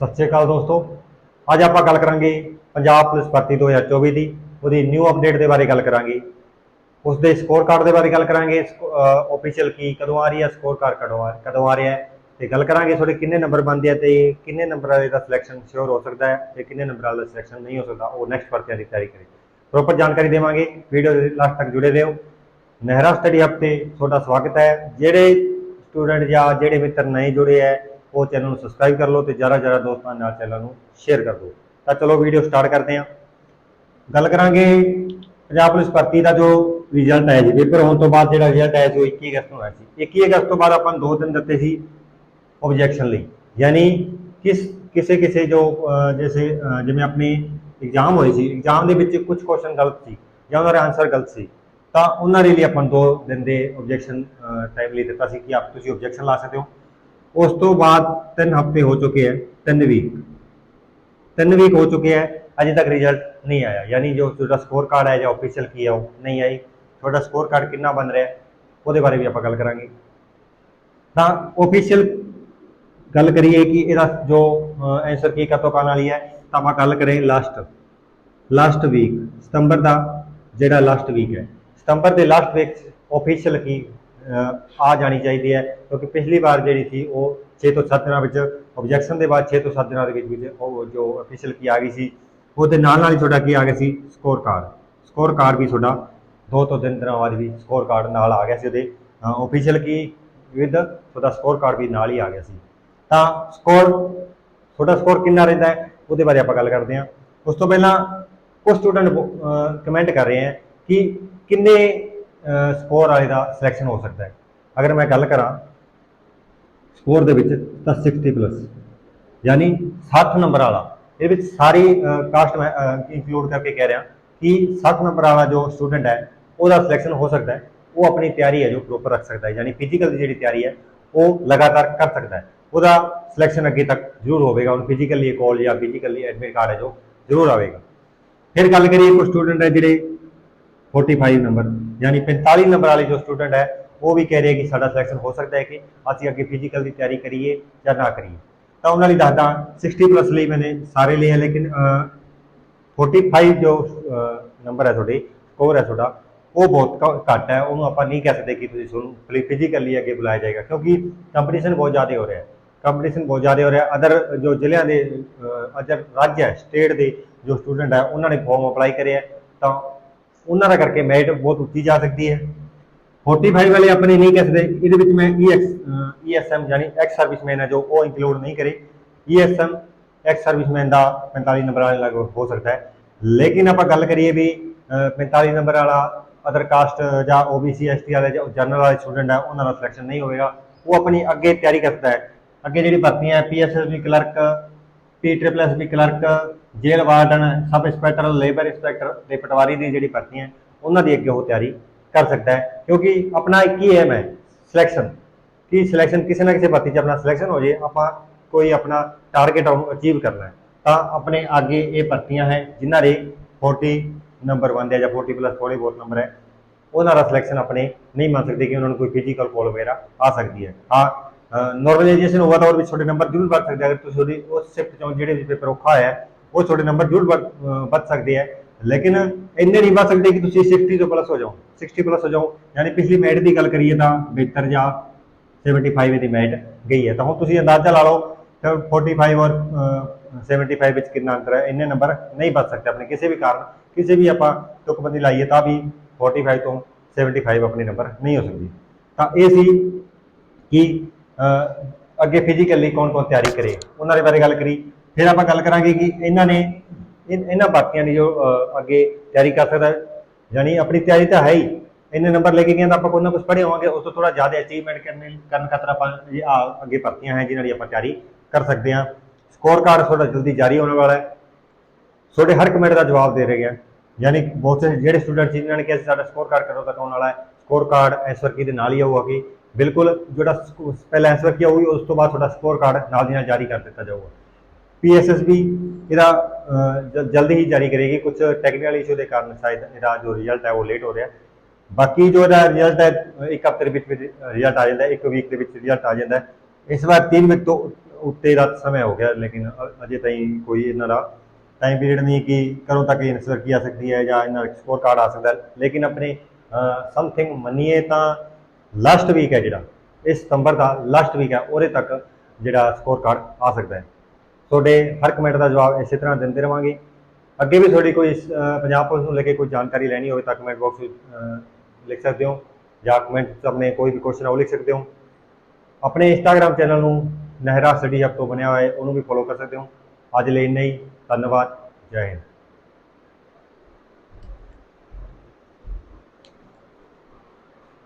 ਸਤਿ ਸ਼੍ਰੀ ਅਕਾਲ ਦੋਸਤੋ। ਅੱਜ ਆਪਾਂ ਗੱਲ ਕਰਾਂਗੇ ਪੰਜਾਬ ਪੁਲਿਸ ਭਰਤੀ 2024 ਦੀ, ਉਹਦੀ ਨਿਊ ਅਪਡੇਟ ਦੇ ਬਾਰੇ ਗੱਲ ਕਰਾਂਗੇ। ਉਸ ਦੇ ਸਕੋਰ ਕਾਰਡ ਦੇ ਬਾਰੇ ਗੱਲ ਕਰਾਂਗੇ। ਆਫੀਸ਼ੀਅਲ ਕੀ, ਕਦੋਂ ਆ ਰਹੀ ਹੈ ਸਕੋਰ ਕਾਰਡ ਕਦੋਂ ਆ ਕਦੋਂ ਆ ਰਿਹਾ ਹੈ, ਤੇ ਗੱਲ ਕਰਾਂਗੇ ਤੁਹਾਡੇ ਕਿੰਨੇ ਨੰਬਰ ਬਣਦੇ ਆ ਤੇ ਕਿੰਨੇ ਨੰਬਰ ਵਾਲੇ ਦਾ ਸਿਲੈਕਸ਼ਨ ਸ਼ੋਰ ਹੋ ਸਕਦਾ ਹੈ ਤੇ ਕਿੰਨੇ ਨੰਬਰ ਵਾਲੇ ਦਾ ਸਿਲੈਕਸ਼ਨ ਨਹੀਂ ਹੋ ਸਕਦਾ, ਉਹ ਨੈਕਸਟ ਭਰਤੀਆਂ ਦੀ ਤਿਆਰੀ ਕਰੇ ਪ੍ਰੋਪਰ ਜਾਣਕਾਰੀ ਦੇਵਾਂਗੇ। ਵੀਡੀਓ ਦੇ ਲਾਸਟ ਤੱਕ ਜੁੜੇ ਰਹੋ। ਨਹਿਰਾ ਸਟੱਡੀ ਹੱਬ ਤੇ ਤੁਹਾਡਾ ਸਵਾਗਤ ਹੈ। ਜਿਹੜੇ ਸਟੂਡੈਂਟ ਜਾਂ ਜਿਹੜੇ ਮਿੱਤਰ ਨਹੀਂ ਜੁੜੇ ਹੈ ਉਹ ਚੈਨਲ ਨੂੰ ਸਬਸਕ੍ਰਾਈਬ ਕਰ ਲਓ ਤੇ ਜ਼ਿਆਦਾ ਜ਼ਿਆਦਾ ਦੋਸਤਾਂ ਨਾਲ ਚੈਨਲ ਨੂੰ ਸ਼ੇਅਰ ਕਰ ਦਿਓ। ਤਾਂ ਚਲੋ ਵੀਡੀਓ ਸਟਾਰਟ ਕਰਦੇ ਹਾਂ। ਗੱਲ ਕਰਾਂਗੇ ਪੰਜਾਬ ਪੁਲਿਸ ਭਰਤੀ ਦਾ ਜੋ ਰਿਜ਼ਲਟ ਆਇਆ ਜੀ। ਪੇਪਰ ਹੋਣ ਤੋਂ ਬਾਅਦ ਜਿਹੜਾ ਰਿਜ਼ਲਟ ਆਇਆ ਸੀ ਉਹ 21 ਅਗਸਤ ਨੂੰ ਆਇਆ ਸੀ। 21 ਅਗਸਤ ਤੋਂ ਬਾਅਦ ਆਪਾਂ ਨੂੰ ਦੋ ਦਿਨ ਦਿੱਤੇ ਸੀ ਆਬਜੈਕਸ਼ਨ ਲਈ। ਯਾਨੀ ਕਿਸ ਕਿਸੇ ਕਿਸੇ ਜੋ ਅਹ, ਜੈਸੇ ਜਿਵੇਂ ਆਪਣੀ ਐਗਜ਼ਾਮ ਹੋਏ ਸੀ। ਐਗਜ਼ਾਮ ਦੇ ਵਿੱਚ ਕੁਝ ਕੁਐਸਚਨ ਗਲਤ ਸੀ ਜਾਂ ਉਹਨਾਂ ਦਾ ਆਨਸਰ ਗਲਤ ਸੀ। ਤਾਂ ਉਹਨਾਂ ਦੇ ਲਈ ਆਪਾਂ ਨੂੰ ਦੋ ਦਿਨ ਦੇ ਆਬਜੈਕਸ਼ਨ ਟਾਈਮ ਲਈ ਦਿੱਤਾ ਸੀ ਕਿ ਆਪ ਤੁਸੀਂ ਆਬਜੈਕਸ਼ਨ ਲਾ ਸਕਦੇ ਹੋ। ਉਸ ਤੋਂ ਬਾਅਦ ਤਿੰਨ ਹਫ਼ਤੇ ਹੋ ਚੁੱਕੇ ਹੈ, ਤਿੰਨ ਵੀਕ ਤਿੰਨ ਵੀਕ ਹੋ ਚੁੱਕੇ ਹੈ, ਅਜੇ ਤੱਕ ਰਿਜ਼ਲਟ ਨਹੀਂ ਆਇਆ। ਯਾਨੀ ਜੋ ਤੁਹਾਡਾ ਸਕੋਰ ਕਾਰਡ ਹੈ ਜਾਂ ਆਫੀਸ਼ੀਅਲ ਕੀ ਹੈ, ਉਹ ਨਹੀਂ ਆਈ। ਤੁਹਾਡਾ ਸਕੋਰ ਕਾਰਡ ਕਿੰਨਾ ਬਣ ਰਿਹਾ ਉਹਦੇ ਬਾਰੇ ਵੀ ਆਪਾਂ ਗੱਲ ਕਰਾਂਗੇ। ਤਾਂ ਆਫੀਸ਼ੀਅਲ ਗੱਲ ਕਰੀਏ ਕਿ ਇਹਦਾ ਜੋ ਆਨਸਰ ਕੀ ਕਦੋਂ ਕਾਣ ਵਾਲੀ ਹੈ, ਤਾਂ ਆਪਾਂ ਗੱਲ ਕਰੇ ਲਾਸਟ ਲਾਸਟ ਵੀਕ ਸਤੰਬਰ ਦਾ ਜਿਹੜਾ ਲਾਸਟ ਵੀਕ ਹੈ। ਸਤੰਬਰ ਦੇ ਲਾਸਟ ਵੀਕ ਆਫੀਸ਼ੀਅਲ ਕੀ ਆ ਜਾਣੀ ਚਾਹੀਦੀ ਹੈ, ਕਿਉਂਕਿ ਪਿਛਲੀ ਵਾਰ ਜਿਹੜੀ ਸੀ, ਉਹ 6 ਤੋਂ 7 ਦਿਨਾਂ ਵਿੱਚ ਆਬਜੈਕਸ਼ਨ ਦੇ ਬਾਅਦ 6 ਤੋਂ 7 ਦਿਨਾਂ ਦੇ ਵਿੱਚ ਵਿੱਚ ਉਹ ਜੋ ਆਫੀਸ਼ੀਅਲ ਕੀ ਆ ਗਈ ਸੀ, ਉਹਦੇ ਨਾਲ ਨਾਲ ਹੀ ਤੁਹਾਡਾ ਕੀ ਆ ਗਿਆ ਸੀ? ਸਕੋਰ ਕਾਰਡ ਸਕੋਰ ਕਾਰਡ ਵੀ ਤੁਹਾਡਾ ਦੋ ਤੋਂ ਤਿੰਨ ਦਿਨਾਂ ਬਾਅਦ ਵੀ ਸਕੋਰ ਕਾਰਡ ਨਾਲ ਆ ਗਿਆ ਸੀ ਉਹਦੇ। ਆਫੀਸ਼ੀਅਲ ਕੀ ਵਿਦ ਤੁਹਾਡਾ ਸਕੋਰ ਕਾਰਡ ਵੀ ਨਾਲ ਹੀ ਆ ਗਿਆ ਸੀ। ਤਾਂ ਸਕੋਰ ਤੁਹਾਡਾ ਸਕੋਰ ਕਿੰਨਾ ਰਹਿੰਦਾ ਹੈ? ਉਹਦੇ ਬਾਰੇ ਆਪਾਂ ਗੱਲ ਕਰਦੇ ਹਾਂ। ਉਸ ਤੋਂ ਪਹਿਲਾਂ ਕੁਝ ਸਟੂਡੈਂਟ ਕਮੈਂਟ ਕਰ ਰਹੇ ਹੈ ਕਿ ਕਿੰਨੇ ਸਕੋਰ ਵਾਲੇ ਦਾ ਸਿਲੈਕਸ਼ਨ ਹੋ ਸਕਦਾ ਹੈ। ਅਗਰ ਮੈਂ ਗੱਲ ਕਰਾਂ ਸਕੋਰ ਦੇ ਵਿੱਚ, ਤਾਂ 60 ਪਲੱਸ ਯਾਨੀ 60 ਨੰਬਰ ਵਾਲਾ, ਇਹ ਵਿੱਚ ਸਾਰੀ ਕਾਸਟ ਮੈਂ ਇਨਕਲੂਡ ਕਰਕੇ ਕਹਿ ਰਿਹਾ ਕਿ 60 ਨੰਬਰ ਵਾਲਾ ਜੋ ਸਟੂਡੈਂਟ ਹੈ, ਉਹਦਾ ਸਿਲੈਕਸ਼ਨ ਹੋ ਸਕਦਾ ਹੈ। ਉਹ ਆਪਣੀ ਤਿਆਰੀ ਹੈ ਜੋ ਪ੍ਰੋਪਰ ਰੱਖ ਸਕਦਾ ਹੈ। ਯਾਨੀ ਫਿਜ਼ੀਕਲ ਦੀ ਜਿਹੜੀ ਤਿਆਰੀ ਹੈ, ਉਹ ਲਗਾਤਾਰ ਕਰ ਸਕਦਾ ਹੈ। ਉਹਦਾ ਸਿਲੈਕਸ਼ਨ ਅੱਗੇ ਤੱਕ ਜ਼ਰੂਰ ਹੋਵੇਗਾ। ਉਹਨੂੰ ਫਿਜ਼ੀਕਲੀ ਕਾਲ ਜਾਂ ਫਿਜ਼ੀਕਲੀ ਐਡਮਿਟ ਕਾਰਡ ਹੈ ਜੋ ਜ਼ਰੂਰ ਆਵੇਗਾ। ਫਿਰ ਗੱਲ ਕਰੀਏ ਕੋਈ ਸਟੂਡੈਂਟ ਹੈ ਜਿਹੜੇ 45 ਨੰਬਰ ਯਾਨੀ 45 ਨੰਬਰ ਵਾਲੇ ਜੋ ਸਟੂਡੈਂਟ ਹੈ ਉਹ ਵੀ ਕਹਿ ਰਹੇ ਕਿ ਸਾਡਾ ਸਿਲੈਕਸ਼ਨ ਹੋ ਸਕਦਾ ਹੈ ਕਿ ਅਸੀਂ ਅੱਗੇ ਫਿਜ਼ੀਕਲ ਦੀ ਤਿਆਰੀ ਕਰੀਏ ਜਾਂ ਨਾ ਕਰੀਏ। ਤਾਂ ਉਹਨਾਂ ਲਈ ਦੱਸਦਾ 60 ਪਲੱਸ ਲਈ ਮੈਨੇ ਸਾਰੇ ਲਏ ਹੈ ਲੇਕਿਨ ਅਹ, 45 ਜੋ ਨੰਬਰ ਹੈ ਤੁਹਾਡੇ ਸਕੋਰ ਹੈ ਤੁਹਾਡਾ ਉਹ ਬਹੁਤ ਘ- ਘੱਟ ਹੈ। ਉਹਨੂੰ ਆਪਾਂ ਨਹੀਂ ਕਹਿ ਸਕਦੇ ਕਿ ਤੁਸੀਂ ਤੁਹਾਨੂੰ ਫਿਜ਼ੀਕਲੀ ਅੱਗੇ ਬੁਲਾਇਆ ਜਾਏਗਾ ਕਿਉਂਕਿ ਕੰਪੀਟੀਸ਼ਨ ਬਹੁਤ ਜ਼ਿਆਦਾ ਹੋ ਰਿਹਾ ਹੈ। ਕੰਪੀਟੀਸ਼ਨ ਬਹੁਤ ਜ਼ਿਆਦਾ ਹੋ ਰਿਹਾ ਅਦਰ ਜੋ ਜ਼ਿਲ੍ਹਿਆਂ ਦੇ ਅਦਰ ਰਾਜ ਹੈ ਸਟੇਟ ਦੇ ਜੋ ਸਟੂਡੈਂਟ ਹੈ ਉਹਨਾਂ ਨੇ ਫਾਰਮ ਅਪਲਾਈ ਕਰਿਆ ਤਾਂ ਉਹਨਾਂ ਦਾ ਕਰਕੇ ਮੈਰਿਟ ਬਹੁਤ ਉੱਚੀ ਜਾ ਸਕਦੀ ਹੈ। 45 ਵਾਲੇ ਆਪਣੇ ਨਹੀਂ ਕਹਿ ਸਕਦੇ। ਇਹਦੇ ਵਿੱਚ ਮੈਂ EX ESM ਯਾਨੀ ਐਕਸ ਸਰਵਿਸਮੈਨ ਹੈ ਜੋ ਉਹ ਇਨਕਲੂਡ ਨਹੀਂ ਕਰੇ। ESM ਐਕਸ ਸਰਵਿਸਮੈਨ ਦਾ 45 ਨੰਬਰ ਵਾਲੇ ਲੱਗ ਹੋ ਸਕਦਾ ਹੈ। ਲੇਕਿਨ ਆਪਾਂ ਗੱਲ ਕਰੀਏ ਵੀ ਅਹ, 45 ਨੰਬਰ ਵਾਲਾ ਅਦਰ ਕਾਸਟ ਜਾਂ OBC ST ਵਾਲੇ ਜਾਂ ਜਨਰਲ ਵਾਲੇ ਸਟੂਡੈਂਟ ਹੈ ਉਹਨਾਂ ਦਾ ਸਿਲੈਕਸ਼ਨ ਨਹੀਂ ਹੋਵੇਗਾ। ਉਹ ਆਪਣੀ ਅੱਗੇ ਤਿਆਰੀ ਕਰਦਾ ਹੈ। ਅੱਗੇ ਜਿਹੜੀ ਭਰਤੀਆਂ ਹੈ PSSB clerk P triple S B clerk jail warden sub inspector labour inspector ਤੇ ਪਟਵਾਰੀ ਦੀ ਜਿਹੜੀ ਭਰਤੀਆਂ ਹੈ, ਉਹਨਾਂ ਦੀ ਅੱਗੇ ਉਹ ਤਿਆਰੀ ਕਰ ਸਕਦਾ ਹੈ। ਕਿਉਂਕਿ ਆਪਣਾ ਇੱਕ ਹੀ ਏਮ ਹੈ ਸਿਲੈਕਸ਼ਨ ਕਿ ਸਿਲੈਕਸ਼ਨ ਕਿਸੇ ਨਾ ਕਿਸੇ ਭਰਤੀ 'ਚ ਆਪਣਾ ਸਿਲੈਕਸ਼ਨ ਹੋ ਜੇ ਆਪਾਂ ਕੋਈ ਆਪਣਾ ਟਾਰਗੇਟ ਅਚੀਵ ਕਰਨਾ ਹੈ ਤਾਂ ਆਪਣੇ ਅੱਗੇ ਇਹ ਭਰਤੀਆਂ ਹੈ ਜਿਨ੍ਹਾਂ ਦੇ 40 ਨੰਬਰ ਬਣਦੇ ਆ ਜਾਂ 40 ਪਲੱਸ ਥੋੜੇ ਬਹੁਤ ਨੰਬਰ ਹੈ ਉਹਨਾਂ ਦਾ ਸਿਲੈਕਸ਼ਨ ਆਪਣੇ ਨਹੀਂ ਮੰਨ ਸਕਦੇ ਕਿ ਉਹਨਾਂ ਨੂੰ ਕੋਈ ਫਿਜ਼ੀਕਲ ਕੋਲ ਵਗੈਰਾ ਆ ਸਕਦੀ ਹੈ। ਹਾਂ ਨੋਰਮਲਾਈਜੇਸ਼ਨ ਹੋਗਾ ਤਾਂ ਹੋਰ ਵੀ ਤੁਹਾਡੇ ਨੰਬਰ ਜ਼ਰੂਰ ਵੱਧ ਸਕਦੇ ਆ। ਅਗਰ ਤੁਸੀਂ ਉਹਦੀ ਉਸ ਸ਼ਿਫਟ ਚੋਂ ਜਿਹੜੇ ਵੀ ਪੇਪਰ ਔਖਾ ਹੋਇਆ ਹੈ, ਉਹ ਤੁਹਾਡੇ ਨੰਬਰ ਜ਼ਰੂਰ ਵੱਧ ਵੱਧ ਸਕਦੇ ਆ। ਲੇਕਿਨ ਇੰਨੇ ਨਹੀਂ ਵੱਧ ਸਕਦੇ ਕਿ ਤੁਸੀਂ 60 ਤੋਂ ਪਲੱਸ ਹੋ ਜਾਓ। 60 ਪਲੱਸ ਹੋ ਜਾਓ। ਯਾਨੀ ਪਿਛਲੀ ਮੈਟ ਦੀ ਗੱਲ ਕਰੀਏ ਤਾਂ 72 ਜਾਂ 75 ਦੀ ਮੈਟ ਗਈ ਹੈ। ਤਾਂ ਹੁਣ ਤੁਸੀਂ ਅੰਦਾਜ਼ਾ ਲਾ ਲਓ ਕਿ 45 ਔਰ ਅਹ, 75 ਵਿੱਚ ਕਿੰਨਾ ਅੰਤਰ ਹੈ। ਇੰਨੇ ਨੰਬਰ ਨਹੀਂ ਵੱਧ ਸਕਦੇ ਆਪਣੇ ਕਿਸੇ ਵੀ ਕਾਰਨ। ਕਿਸੇ ਵੀ ਆਪਾਂ ਤੁਕਬੰਦੀ ਲਾਈਏ ਤਾਂ ਵੀ 45 ਤੋਂ 75 ਆਪਣੇ ਨੰਬਰ ਨਹੀਂ ਹੋ ਸਕਦੀ। ਤਾਂ ਇਹ ਸੀ ਕਿ ਅੱਗੇ ਫਿਜ਼ੀਕਲੀ ਕੌਣ ਕੌਣ ਤਿਆਰੀ ਕਰੇ, ਉਹਨਾਂ ਦੇ ਬਾਰੇ ਗੱਲ ਕਰੀ। ਫਿਰ ਆਪਾਂ ਗੱਲ ਕਰਾਂਗੇ ਕਿ ਇਹਨਾਂ ਨੇ, ਇਨ- ਇਹਨਾਂ ਬਾਕੀਆਂ ਦੀ ਜੋ ਅੱਗੇ ਤਿਆਰੀ ਕਰ ਸਕਦਾ, ਯਾਨੀ ਆਪਣੀ ਤਿਆਰੀ ਤਾਂ ਹੈ ਹੀ। ਇੰਨੇ ਨੰਬਰ ਲੈ ਕੇ ਗਿਆ ਤਾਂ ਆਪਾਂ ਕੋਈ ਨਾ ਕੁਝ ਪੜ੍ਹੇ ਹੋਵਾਂਗੇ, ਉਸ ਤੋਂ ਥੋੜਾ ਜ਼ਿਆਦਾ ਅਚੀਵਮੈਂਟ ਕਰਨ ਕਰਨ ਖਾਤਰ ਆਪਾਂ ਇਹ ਅੱਗੇ ਭਰਤੀਆਂ ਹੈ ਜਿਨ੍ਹਾਂ ਦੀ ਆਪਾਂ ਤਿਆਰੀ ਕਰ ਸਕਦੇ ਹਾਂ। ਸਕੋਰ ਕਾਰਡ ਤੁਹਾਡਾ ਜਲਦੀ ਜਾਰੀ ਹੋਣ ਵਾਲਾ ਹੈ। ਤੁਹਾਡੇ ਹਰ ਕਮੈਂਟ ਦਾ ਜਵਾਬ ਦੇ ਰਹੇ ਹਾਂ ਯਾਨੀ ਬਹੁਤ ਸਾਰੇ ਜਿਹੜੇ ਸਟੂਡੈਂਟ ਜਿਨ੍ਹਾਂ ਨੇ ਕਿਹਾ ਸੀ, ਸਾਡਾ ਸਕੋਰ ਕਾਰਡ ਕਦੋਂ ਤੱਕ ਆਉਣ ਵਾਲਾ ਹੈ? ਸਕੋਰ ਕਾਰਡ ਇਸ ਵਰਕੀ ਦੇ ਨਾਲ ਹੀ ਆਊਗਾ ਕਿ ਬਿਲਕੁਲ ਜਿਹੜਾ ਪਹਿਲਾਂ ਐਸਵਰ ਕੀ ਆਊਗੀ ਉਸ ਤੋਂ ਬਾਅਦ ਤੁਹਾਡਾ ਸਕੋਰ ਕਾਰਡ ਨਾਲ ਦੀ ਨਾਲ ਜਾਰੀ ਕਰ ਦਿੱਤਾ ਜਾਊਗਾ। ਪੀਐਸਐਸਬੀ ਇਹਦਾ ਅਹ, ਜ- ਜਲਦੀ ਹੀ ਜਾਰੀ ਕਰੇਗੀ। ਕੁਝ ਟੈਕਨੀਕਲ ਇਸ਼ੂ ਦੇ ਕਾਰਨ ਸ਼ਾਇਦ ਇਹਦਾ ਜੋ ਰਿਜ਼ਲਟ ਹੈ ਉਹ ਲੇਟ ਹੋ ਰਿਹਾ। ਬਾਕੀ ਜੋ ਇਹਦਾ ਰਿਜ਼ਲਟ ਹੈ ਇੱਕ ਹਫ਼ਤੇ ਦੇ ਵਿੱਚ ਵਿੱਚ ਰਿਜ਼ਲਟ ਆ ਜਾਂਦਾ ਇੱਕ ਵੀਕ ਦੇ ਵਿੱਚ ਰਿਜ਼ਲਟ ਆ ਜਾਂਦਾ ਇਸ ਵਾਰ 3 ਮਿੰਟ ਤੋਂ ਉੱਤੇ ਦਾ ਸਮਾਂ ਹੋ ਗਿਆ ਲੇਕਿਨ ਅਜੇ ਤਾਈਂ ਕੋਈ ਇਹਨਾਂ ਦਾ ਟਾਈਮ ਪੀਰੀਅਡ ਨਹੀਂ ਕਿ ਕਦੋਂ ਤੱਕ ਇਹ ਆਨਸਰ ਕੀ ਆ ਸਕਦੀ ਹੈ ਜਾਂ ਇਹਨਾਂ ਦਾ ਸਕੋਰ ਕਾਰਡ ਆ ਸਕਦਾ ਲੇਕਿਨ ਆਪਣੇ ਸਮਥਿੰਗ ਮੰਨੀਏ ਤਾਂ ਲਾਸਟ ਵੀਕ ਹੈ ਜਿਹੜਾ ਇਸ ਸਤੰਬਰ ਦਾ ਲਾਸਟ ਵੀਕ ਹੈ ਉਹਦੇ ਤੱਕ ਜਿਹੜਾ ਸਕੋਰ ਕਾਰਡ ਆ ਸਕਦਾ ਹੈ। ਤੁਹਾਡੇ ਹਰ ਕਮੈਂਟ ਦਾ ਜਵਾਬ ਇਸੇ ਤਰ੍ਹਾਂ ਦਿੰਦੇ ਰਵਾਂਗੇ। ਅੱਗੇ ਵੀ ਤੁਹਾਡੀ ਕੋਈ ਅਹ, ਪੰਜਾਬ ਪੁਲਿਸ ਨੂੰ ਲੈ ਕੇ ਕੋਈ ਜਾਣਕਾਰੀ ਲੈਣੀ ਹੋਵੇ ਤਾਂ ਕਮੈਂਟ ਬਾਕਸ ਵਿੱਚ ਲਿਖ ਸਕਦੇ ਹੋ ਜਾਂ ਕਮੈਂਟ 'ਚ ਆਪਣੇ ਕੋਈ ਵੀ ਕੁਐਸਚਨ ਉਹ ਲਿਖ ਸਕਦੇ ਹੋ। ਆਪਣੇ ਇੰਸਟਾਗ੍ਰam ਚੈਨਲ ਨੂੰ ਨਹਿਰਾ ਸਟੱਡੀ ਹੱਬ ਤੋਂ ਬਣਿਆ ਹੋਇਆ ਹੈ ਉਹਨੂੰ ਵੀ ਫੋਲੋ ਕਰ ਸਕਦੇ ਹੋ। ਅੱਜ ਲਈ ਇੰਨਾ ਹੀ ਧੰਨਵਾਦ ਜੈ ਹਿੰਦ।